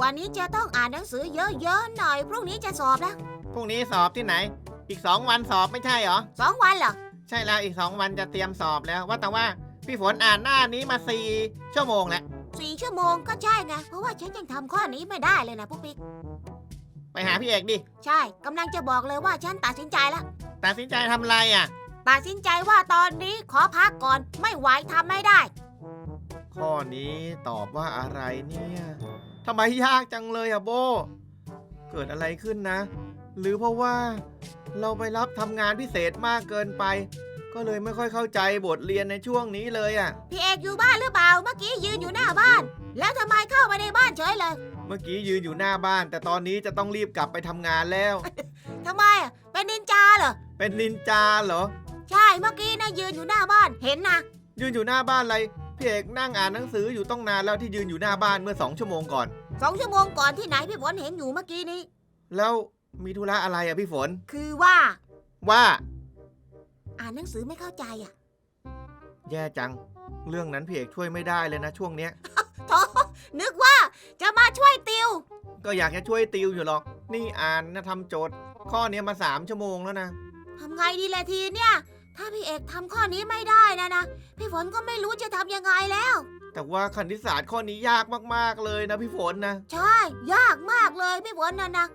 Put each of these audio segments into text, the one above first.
วันนี้จะต้องอ่านหนังสือเยอะๆหน่อยพรุ่งนี้จะสอบแล้วพรุ่งนี้สอบที่ไหน อีกสองวันสอบไม่ใช่เหรอ สองวันเหรอใช่แล้วอีกสองวันจะเตรียมสอบแล้วว่าแต่ว่าพี่ฝนอ่านหน้านี้มาสี่ชั่วโมงแล้วสี่ชั่วโมงก็ใช่ไงเพราะว่าฉันยังทำข้อนี้ไม่ได้เลยนะปุ๊กปิ๊กไปหาพี่เอกดิใช่กำลังจะบอกเลยว่าฉันตัดสินใจแล้วตัดสินใจทำอะไรอะ ตัดสินใจว่าตอนนี้ขอพักก่อนไม่ไหวทำไม่ได้ ข้อนี้ตอบว่าอะไรเนี่ย ทำไมยากจังเลยอะโบ เกิดอะไรขึ้นนะ หรือเพราะว่าเราไปรับทำงานพิเศษมากเกินไป ก็เลยไม่ค่อยเข้าใจบทเรียนในช่วงนี้เลยอะพี่เอกอยู่บ้านหรือเปล่า เมื่อกี้ยืนอยู่หน้าบ้าน แล้วทำไมเข้ามาในบ้านเฉยเลย เมื่อกี้ยืนอยู่หน้าบ้าน แต่ตอนนี้จะต้องรีบกลับไปทำงานแล้ว ทำไมอะเป็นนินจาเหรอ เป็นนินจาเหรอ ใช่ เมื่อกี้นะยืนอยู่หน้าบ้าน เห็นนะ ยืนอยู่หน้าบ้านอะไร พี่เอกนั่งอ่านหนังสืออยู่ต้องนานแล้วที่ยืนอยู่หน้าบ้านเมื่อสองชั่วโมงก่อน สองชั่วโมงก่อนที่ไหนพี่ฝนเห็นอยู่เมื่อกี้นี้ แล้วมีธุระอะไรอะพี่ฝน คือว่า ว่า อ่านหนังสือไม่เข้าใจอะแย่จัง เรื่องนั้นพี่เอกช่วยไม่ได้เลยนะช่วงเนี้ยโธ่นึกว่าจะมาช่วยติว ก็อยากจะช่วยติวอยู่หรอก นี่อ่านนะทำโจทย์ ข้อเนี้ยมาสามชั่วโมงแล้วนะ ทำไงดีละทีเนี่ย ถ้าพี่เอกทำข้อนี้ไม่ได้นะนะ พี่ฝนก็ไม่รู้จะทำยังไงแล้ว แต่ว่าคณิตศาสตร์ข้อนี้ยากมากๆเลยนะพี่ฝนนะ ใช่ ยากมากเลยพี่ฝนนะนะ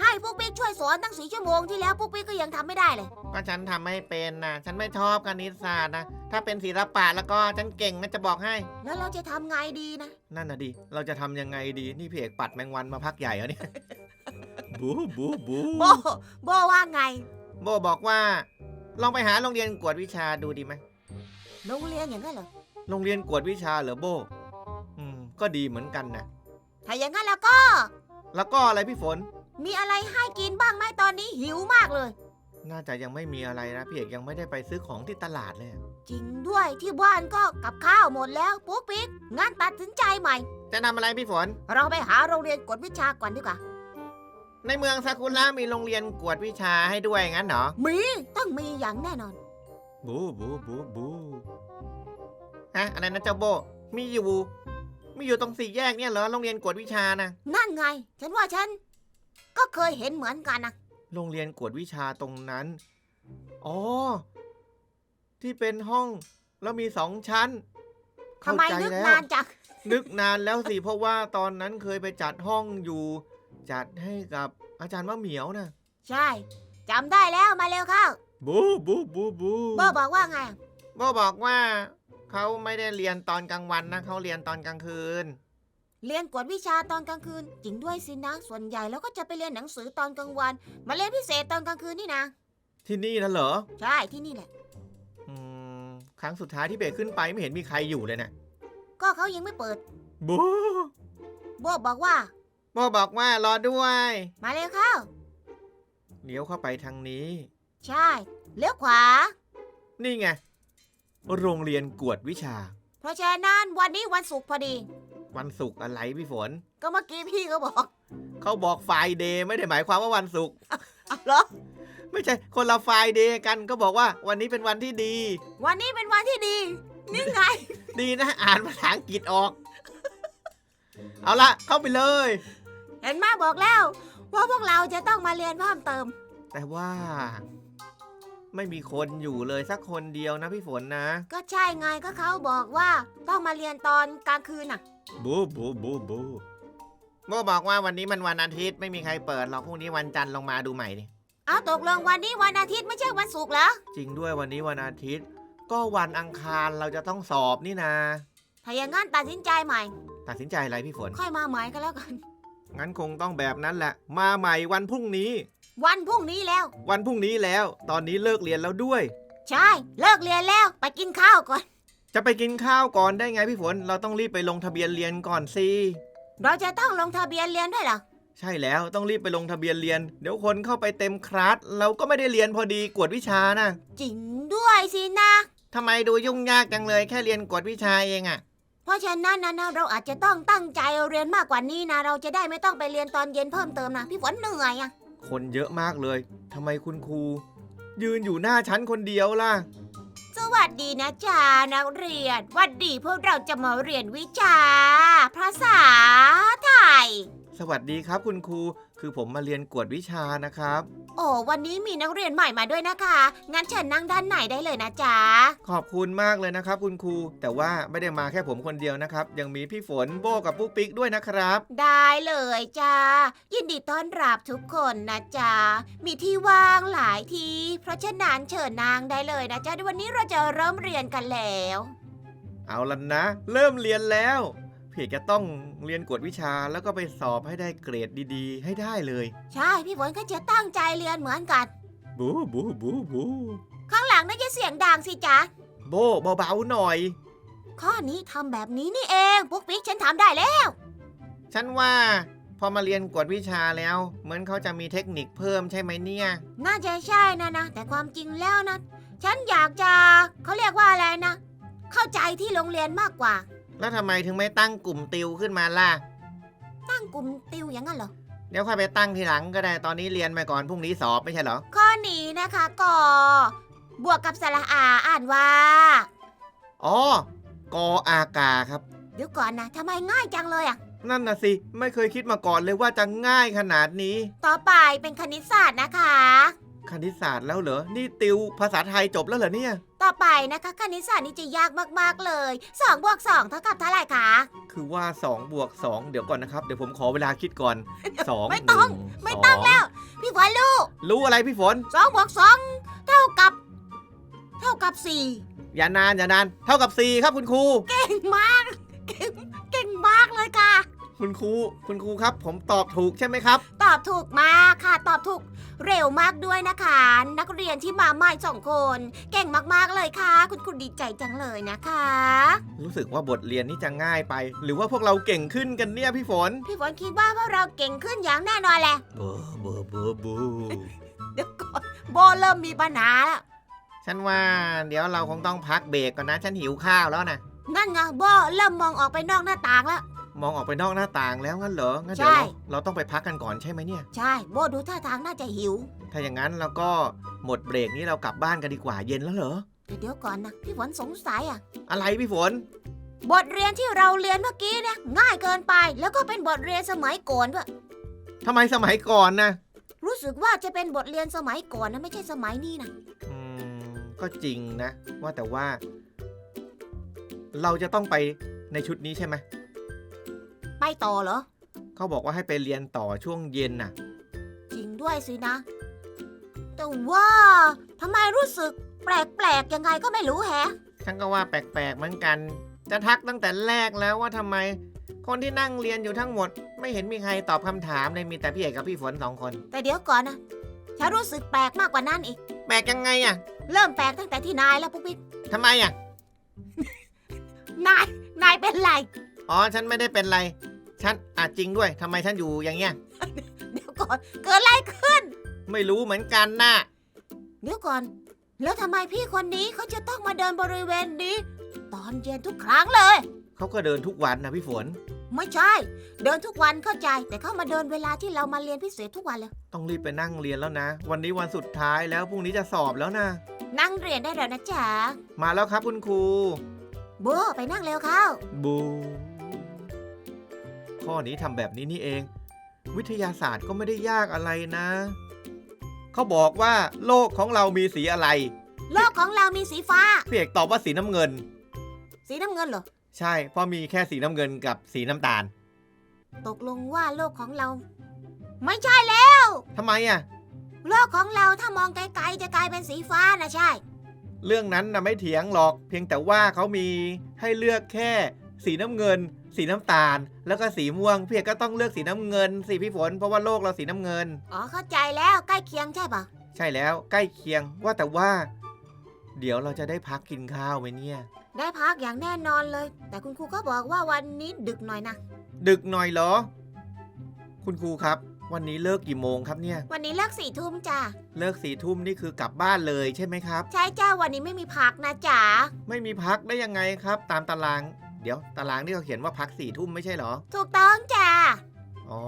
ให้พวกปิ๊กช่วยสอนตั้งสี่ชั่วโมงที่แล้วพวกปิ๊กก็ยังทำไม่ได้เลย ก็ฉันทำไม่เป็นนะฉันไม่ชอบคณิตศาสตร์นะถ้าเป็นศิลปะแล้วก็ฉันเก่งนะจะบอกให้ แล้วเราจะทำไงดีนะ นั่นน่ะดิ เราจะทำยังไงดี นี่พี่เอกปัดแมงวันมาพักใหญ่แล้วเนี่ย บูบูบูโบโบว่าไง โบบอกว่า ลองไปหาโรงเรียนกวดวิชาดูดีไหมโรงเรียนอย่างนั้นเหรอ โรงเรียนกวดวิชาเหรอโบอืม ก็ดีเหมือนกันนะ ถ้าอย่างนั้นแล้วก็ แล้วก็อะไรพี่ฝน มีอะไรให้กินบ้างไหมตอนนี้หิวมากเลย น่าจะยังไม่มีอะไรนะพี่เอกยังไม่ได้ไปซื้อของที่ตลาดเลยอะจริงด้วยที่บ้านก็กับข้าวหมดแล้วปุ๊กปิ๊กงั้นตัดสินใจใหม่ จะทำอะไรพี่ฝน เราไปหาโรงเรียนกวดวิชาก่อนดีกว่า ในเมืองซากุระมีโรงเรียนกวดวิชาให้ด้วยงั้นเหรอ มีต้องมีอย่างแน่นอน บูบูบูบูฮะอะไรนะเจ้าโบ มีอยู่ มีอยู่ตรงสี่แยกเนี่ยเหรอโรงเรียนกวดวิชานะนั่นไง ฉันว่าฉัน ก็เคยเห็นเหมือนกันนะโรงเรียนกวดวิชาตรงนั้น อ๋อ ที่เป็นห้องแล้วมีสองชั้น ทำไมเข้าใจนึกแล้ว นานจังนึกนานแล้วสิ เพราะว่าตอนนั้นเคยไปจัดห้องอยู่ จัดให้กับอาจารย์มะเหมียวนะใช่จำได้แล้วมาเร็วเข้าบูบูบูบูโบบอกว่าไง โบบอกว่าเขาไม่ได้เรียนตอนกลางวันนะเขาเรียนตอนกลางคืน เรียนกวดวิชาตอนกลางคืน จริงด้วยสินะ ส่วนใหญ่แล้วก็จะไปเรียนหนังสือตอนกลางวัน มาเรียนพิเศษตอนกลางคืนนี่นะ ที่นี่นะเหรอใช่ที่นี่แหละ อืมครั้งสุดท้ายที่เบกขึ้นไปไม่เห็นมีใครอยู่เลยนะก็เขายังไม่เปิดบูโบบอกว่า โบบอกว่ารอด้วย มาเร็วเข้า เลี้ยวเข้าไปทางนี้ ใช่ เลี้ยวขวา นี่ไง โรงเรียนกวดวิชา เพราะฉะนั้นวันนี้วันศุกร์พอดี วันศุกร์อะไรพี่ฝน ก็เมื่อกี้พี่ก็บอกเขาบอกไฟเดย์ไม่ได้หมายความว่าวันศุกร์เอาเหรอ ไม่ใช่คนละไฟเดย์กันก็บอกว่าวันนี้เป็นวันที่ดี วันนี้เป็นวันที่ดี นี่ไง ดีนะอ่านภาษาอังกฤษออก เอาละเข้าไปเลย เห็นมาบอกแล้ว ว่าพวกเราจะต้องมาเรียนเพิ่มเติม แต่ว่า ไม่มีคนอยู่เลยสักคนเดียวนะพี่ฝนนะ ก็ใช่ไงก็เขาบอกว่าต้องมาเรียนตอนกลางคืนน่ะ บูบูบูบูโมบอกว่าวันนี้มันวันอาทิตย์ไม่มีใครเปิดหรอกพรุ่งนี้วันจันทร์ลงมาดูใหม่ดิเอาตกลงวันนี้วันอาทิตย์ไม่ใช่วันศุกร์เหรอ จริงด้วยวันนี้วันอาทิตย์ ก็วันอังคารเราจะต้องสอบนี่นะ ถ้าอย่างนั้นตัดสินใจใหม่ ตัดสินใจอะไรพี่ฝน ค่อยมาใหม่ก็แล้วกัน งั้นคงต้องแบบนั้นแหละ มาใหม่วันพรุ่งนี้ วันพรุ่งนี้แล้ว วันพรุ่งนี้แล้ว ตอนนี้เลิกเรียนแล้วด้วย ใช่ เลิกเรียนแล้วไปกินข้าวก่อน จะไปกินข้าวก่อนได้ไงพี่ฝน เราต้องรีบไปลงทะเบียนเรียนก่อนสิ เราจะต้องลงทะเบียนเรียนด้วยเหรอ ใช่แล้วต้องรีบไปลงทะเบียนเรียน เดี๋ยวคนเข้าไปเต็มคลาสเราก็ไม่ได้เรียนพอดีกวดวิชานะจริงด้วยสินะทำไมดูยุ่งยากจังเลยแค่เรียนกวดวิชาเองอะเพ ราะฉะนั้นนะนะเราอาจจะต้องตั้งใจเรียนมากกว่านี้นะ เราจะได้ไม่ต้องไปเรียนตอนเย็นเพิ่มเติมนะ พี่ฝนเหนื่อยอะคนเยอะมากเลยทำไมคุณครู ยืนอยู่หน้าชั้นคนเดียวล่ะ สวัสดีนะจ๊ะนักเรียน วันดีพวกเราจะมาเรียนวิชาภาษาไทย สวัสดีครับคุณครู คือผมมาเรียนกวดวิชานะครับโอ้วันนี้มีนักเรียนใหม่มาด้วยนะคะ งั้นเชิญนั่งด้านไหนได้เลยนะจ๊ะ ขอบคุณมากเลยนะครับ คุณครู แต่ว่าไม่ได้มาแค่ผมคนเดียวนะครับ ยังมีพี่ฝนโบกับปุ๊กปิ๊กด้วยนะครับ ได้เลยจ้า ยินดีต้อนรับทุกคนนะจ๊ะ มีที่ว่างหลายที่ เพราะฉะนั้นเชิญนางได้เลยนะจ๊ะวันนี้เราจะเริ่มเรียนกันแล้ว เอาละนะ เริ่มเรียนแล้ว เพียจะต้องเรียนกวดวิชาแล้วก็ไปสอบให้ได้เกรดดีๆ ให้ได้เลย ใช่พี่ฝนก็จะตั้งใจเรียนเหมือนกัน บูบูบูบูข้างหลังน่าจะเสียงดังสิจ๊ะ โบเบาๆหน่อย ข้อนี้ทำแบบนี้นี่เองปุ๊กปิ๊กฉันทำได้แล้ว ฉันว่าพอมาเรียนกวดวิชาแล้ว เหมือนเขาจะมีเทคนิคเพิ่มใช่ไหมเนี่ย น่าจะใช่นะนะแต่ความจริงแล้วนะ ฉันอยากจะเขาเรียกว่าอะไรนะ เข้าใจที่โรงเรียนมากกว่า แล้วทำไมถึงไม่ตั้งกลุ่มติวขึ้นมาล่ะ ตั้งกลุ่มติวอย่างนั้นเหรอ เดี๋ยวค่อยไปตั้งทีหลังก็ได้ตอนนี้เรียนไปก่อนพรุ่งนี้สอบไม่ใช่เหรอ ข้อนี้นะคะก็บวกกับสระอาอ่านว่า อ๋อกออากาครับ เดี๋ยวก่อนนะทำไมง่ายจังเลยอะนั่นน่ะสิ ไม่เคยคิดมาก่อนเลยว่าจะง่ายขนาดนี้ ต่อไปเป็นคณิตศาสตร์นะคะ คณิตศาสตร์แล้วเหรอ นี่ติวภาษาไทยจบแล้วเหรอเนี่ยต่ อไปนะคะคณิตศาสตร์นี่จะยากมากๆเลย2บวก2เท่ากับเท่าไหร่คะ คือว่า2บวก2เดี๋ยวก่อนนะครับ เดี๋ยวผมขอเวลาคิดก่อน2ไม่ต้อง ไม่ต้องแล้ว พี่ฝนลูกรู้อะไรพี่ฝน2บวก2เท่ากับ เท่ากับ 4 อย่านานอย่านาน เท่ากับ 4 ครับคุณครู เก่งมาก เก่งเก่งมากเลยค่ะ คุณครูคุณครูครับ ผมตอบถูกใช่ไหมครับ ตอบถูกมากค่ะ ตอบถูกเร็วมากด้วยนะคะ นักเรียนที่มาใหม่สองคน เก่งมากๆเลยค่ะ คุณครูดีใจจังเลยนะคะ รู้สึกว่าบทเรียนนี้จะง่ายไป หรือว่าพวกเราเก่งขึ้นกันเนี่ยพี่ฝน พี่ฝนคิดว่าพวกเราเก่งขึ้นอย่างแน่นอนแหละเบอร์เบอร์เบอร์เบอร์เดี๋ยวก่อนโบเริ่มมีปัญหาแล้วฉันว่า เดี๋ยวเราคงต้องพักเบรกก่อนนะ ฉันหิวข้าวแล้วนะ นั่นไงโบเริ่มมองออกไปนอกหน้าต่างแล้ว มองออกไปนอกหน้าต่างแล้วงั้นเหรอ งั้นเดี๋ยวใช่ เราเราต้องไปพักกันก่อนใช่ไหมเนี่ย ใช่ โบดูท่าทางน่าจะหิว ถ้าอย่างนั้นเราก็หมดเบรกนี้เรากลับบ้านกันดีกว่าเย็นแล้วเหรอ แต่เดี๋ยวก่อนนะ พี่ฝนสงสัยอะ อะไรพี่ฝน บทเรียนที่เราเรียนเมื่อกี้เนี่ยง่ายเกินไป แล้วก็เป็นบทเรียนสมัยก่อนด้วยทำไมสมัยก่อนนะรู้สึกว่าจะเป็นบทเรียนสมัยก่อนนะไม่ใช่สมัยนี้นะอืมก็จริงนะ ว่าแต่ว่า เราจะต้องไปในชุดนี้ใช่ไหม ไปต่อเหรอ เขาบอกว่าให้ไปเรียนต่อช่วงเย็นน่ะ จริงด้วยสินะ แต่ว่าทำไมรู้สึกแปลกๆยังไงก็ไม่รู้แฮะ ฉันก็ว่าแปลกๆเหมือนกัน จะทักตั้งแต่แรกแล้วว่าทำไม คนที่นั่งเรียนอยู่ทั้งหมด ไม่เห็นมีใครตอบคำถามเลยมีแต่พี่เอกกับพี่ฝนสองคน แต่เดี๋ยวก่อนนะฉันรู้สึกแปลกมากกว่านั้นอีก แปลกยังไงอะเริ่มแปลกตั้งแต่ที่นายแล้วปุ๊กปิ๊กทำไมอะ นาย นายเป็นไร อ๋อ ฉันไม่ได้เป็นไร ฉันอาจจริงด้วยทำไมฉันอยู่อย่างเงี้ย เดี๋ยวก่อน เกิดอะไรขึ้น ไม่รู้เหมือนกันน่ะ เดี๋ยวก่อน แล้วทำไมพี่คนนี้เขาจะต้องมาเดินบริเวณนี้ ตอนเย็นทุกครั้งเลย เขาก็เดินทุกวันนะพี่ฝน ไม่ใช่ เดินทุกวันเข้าใจ แต่เขามาเดินเวลาที่เรามาเรียนพิเศษทุกวันเลย ต้องรีบไปนั่งเรียนแล้วนะ วันนี้วันสุดท้ายแล้วพรุ่งนี้จะสอบแล้วนะ นั่งเรียนได้แล้วนะจ๊ะมาแล้วครับคุณครู โบไปนั่งเร็วเข้า บู ข้อนี้ทำแบบนี้นี่เอง วิทยาศาสตร์ก็ไม่ได้ยากอะไรนะ เขาบอกว่าโลกของเรามีสีอะไร โลกของเรามีสีฟ้า พี่เอกตอบว่าสีน้ำเงิน สีน้ำเงินเหรอ ใช่เพราะมีแค่สีน้ำเงินกับสีน้ำตาลตกลงว่าโลกของเรา ไม่ใช่แล้ว ทำไมอะ โลกของเราถ้ามองไกลๆจะกลายเป็นสีฟ้านะใช่ เรื่องนั้นนะไม่เถียงหรอก เพียงแต่ว่าเขามีให้เลือกแค่ สีน้ำเงิน สีน้ำตาล แล้วก็สีม่วงพี่เอกก็ต้องเลือกสีน้ำเงินสิพี่ฝนเพราะว่าโลกเราสีน้ำเงิน อ๋อเข้าใจแล้วใกล้เคียงใช่ปะใช่แล้วใกล้เคียงว่าแต่ว่า เดี๋ยวเราจะได้พักกินข้าวไหมเนี่ย ได้พักอย่างแน่นอนเลย แต่คุณครูก็บอกว่าวันนี้ดึกหน่อยนะดึกหน่อยเหรอ คุณครูครับ วันนี้เลิกกี่โมงครับเนี่ย วันนี้เลิกสี่ทุ่มจ้ะเลิกสี่ทุ่มนี่คือกลับบ้านเลยใช่ไหมครับ ใช่จ้าวันนี้ไม่มีพักนะจ๊ะไม่มีพักได้ยังไงครับ ตามตาราง เดี๋ยวตารางนี่เขาเขียนว่าพักสี่ทุ่มไม่ใช่เหรอ ถูกต้องจ้ะ อ๋อ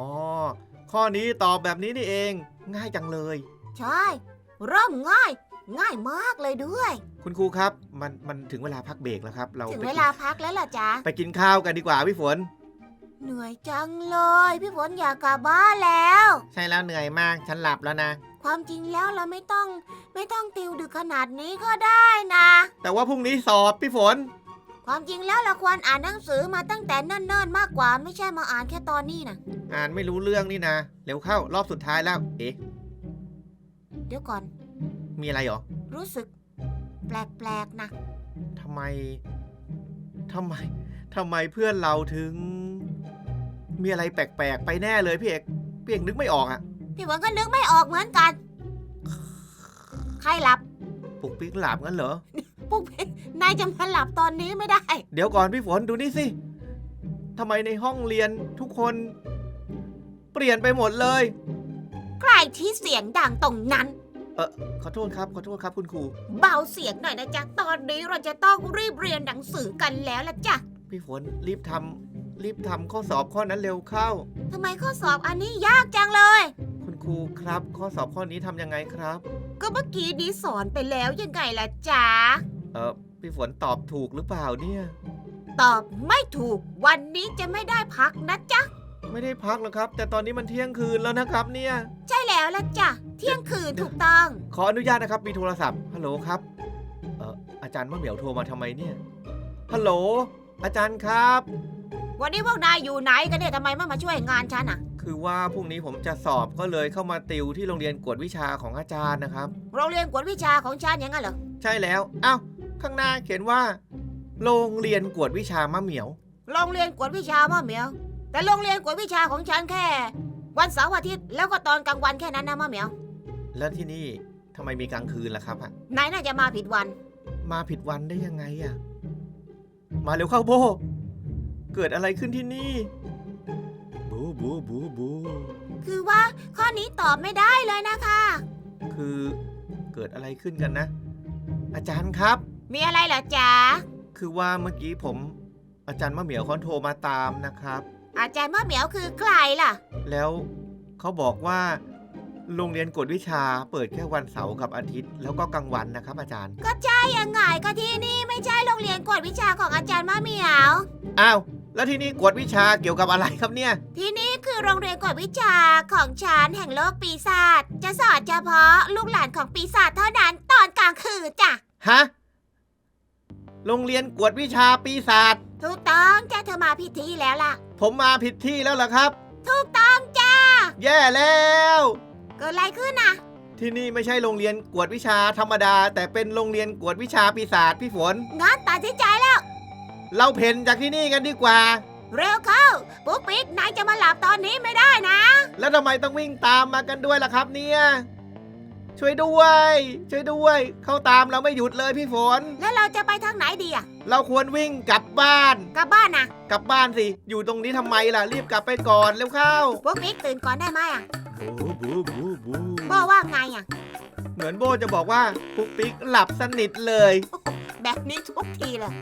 ข้อนี้ตอบแบบนี้นี่เอง ง่ายจังเลย ใช่ เริ่มง่าย ง่ายมากเลยด้วย คุณครูครับ มันมันถึงเวลาพักเบรกแล้วครับ เราถึงไปเวกินลาพักแล้วเหรอจ๊ะ ไปกินข้าวกันดีกว่าพี่ฝน เหนื่อยจังเลย พี่ฝนอยากกลับบ้านแล้ว ใช่แล้วเหนื่อยมาก ฉันหลับแล้วนะ ความจริงแล้วเราไม่ต้อง ไม่ต้องติวดึกขนาดนี้ก็ได้นะ แต่ว่าพรุ่งนี้สอบพี่ฝน ความจริงแล้วเราควรอ่านหนังสือมาตั้งแต่เนิ่นๆมากกว่า ไม่ใช่มาอ่านแค่ตอนนี้นะอ่านไม่รู้เรื่องนี่นะ เร็วเข้ารอบสุดท้ายแล้ว เอ๊ะ เดี๋ยวก่อน มีอะไรเหรอ รู้สึก แปลกๆนะทำไมทำไมทำไมเพื่อนเราถึง มีอะไรแปลกๆ ไปแน่เลยพี่เอกพี่เอกนึกไม่ออกอะพี่ฝนก็นึกไม่ออกเหมือนกัน ใครหลับ ปุกปิ๊กหลับงั้นเหรอ ปุ๊กปิ๊กนายจะมาหลับตอนนี้ไม่ได้ เดี๋ยวก่อนพี่ฝนดูนี่สิทำไมในห้องเรียนทุกคน เปลี่ยนไปหมดเลย ใครที่เสียงดังตรงนั้น เออขอโทษครับ ขอโทษครับคุณครู เบาเสียงหน่อยนะจ๊ะ ตอนนี้เราจะต้องรีบเรียนหนังสือกันแล้วละจ้ะพี่ฝนรีบทำรีบทำข้อสอบข้อนั้นเร็วเข้า ทำไมข้อสอบอันนี้ยากจังเลย คุณครูครับ ข้อสอบข้อนี้ทำยังไงครับ ก็เมื่อกี้นี้สอนไปแล้วยังไงล่ะจ๊ะ เออพี่ฝนตอบถูกหรือเปล่าเนี่ย ตอบไม่ถูก วันนี้จะไม่ได้พักนะจ๊ะ ไม่ได้พักหรอกครับ แต่ตอนนี้มันเที่ยงคืนแล้วนะครับ เนี่ย ใช่แล้วละจ้ะ เที่ยงคืนถูกต้อง ขออนุญาตนะครับมีโทรศัพท์ฮัลโหลครับเอออาจารย์มะเหมียวโทรมาทำไมเนี่ยฮัลโหลอาจารย์ครับ วันนี้พวกนายอยู่ไหนกันเนี่ยทำไมไม่มาช่วยงานฉันอะ คือว่าพรุ่งนี้ผมจะสอบก็เลยเข้ามาติวที่โรงเรียนกวดวิชาของอาจารย์นะครับ โรงเรียนกวดวิชาของฉันอย่างนั้นเหรอ ใช่แล้วอ้าว ข้างหน้าเขียนว่า โรงเรียนกวดวิชามะเหมียว โรงเรียนกวดวิชาม่ะเหมียว แต่โรงเรียนกวดวิชาของฉันแค่ วันเสาร์อาทิตย์แล้วก็ตอนกลางวันแค่นั้นนะมะเหมียว แล้วที่นี่ทำไมมีกลางคืนล่ะครับอะนายน่าจะมาผิดวัน มาผิดวันได้ยังไงอะมาเร็วเข้าโบ เกิดอะไรขึ้นที่นี่ บูบูบูบู คือว่าข้อนี้ตอบไม่ได้เลยนะคะ คือเกิดอะไรขึ้นกันนะ อาจารย์ครับ มีอะไรเหรอจ๊ะ คือว่าเมื่อกี้ผม อาจารย์มะเหมียวเขาโทรมาตามนะครับ อาจารย์มะเหมียวคือใครล่ะ แล้วเขาบอกว่า โรงเรียนกวดวิชาเปิดแค่วันเสาร์กับอาทิตย์ แล้วก็กลางวันนะครับ อาจารย์ ก็ใช่ยังไงก็ที่นี่ไม่ใช่โรงเรียนกวดวิชาของอาจารย์มะเหมียว อ้าว แล้วที่นี่กวดวิชาเกี่ยวกับอะไรครับเนี่ย ที่นี่คือโรงเรียนกวดวิชาของฉันแห่งโลกปีศาจจะสอนเฉพาะลูกหลานของปีศาจเท่านั้นตอนกลางคืนจ้ะ ฮะ โรงเรียนกวดวิชาปีศาจถูกต้องจ้ะเธอมาผิดที่แล้วล่ะ ผมมาผิดที่แล้วเหรอครับ ถูกต้องจ้ะแย่แล้ว เกิดอะไรขึ้นน่ะ ที่นี่ไม่ใช่โรงเรียนกวดวิชาธรรมดา แต่เป็นโรงเรียนกวดวิชาปีศาจพี่ฝน งั้นตัดสินใจแล้ว เราเพ่นจากที่นี่กันดีกว่า เร็วเข้าปุ๊กปิ๊กนายจะมาหลับตอนนี้ไม่ได้นะ แล้วทำไมต้องวิ่งตามมากันด้วยล่ะครับเนี่ย ช่วยด้วย ช่วยด้วย เข้าตามเราไม่หยุดเลยพี่ฝน แล้วเราจะไปทางไหนดีอะเราควรวิ่งกลับบ้าน กลับบ้านนะกลับบ้านสิ อยู่ตรงนี้ทำไมล่ะ รีบกลับไปก่อนเร็วเข้าปุ๊กปิ๊กตื่นก่อนได้ไหมอะบูบูบูบูบอกว่าไงอะเหมือนโบจะบอกว่าปุ๊กปิ๊กหลับสนิทเลย แบบนี้ทุกทีเลย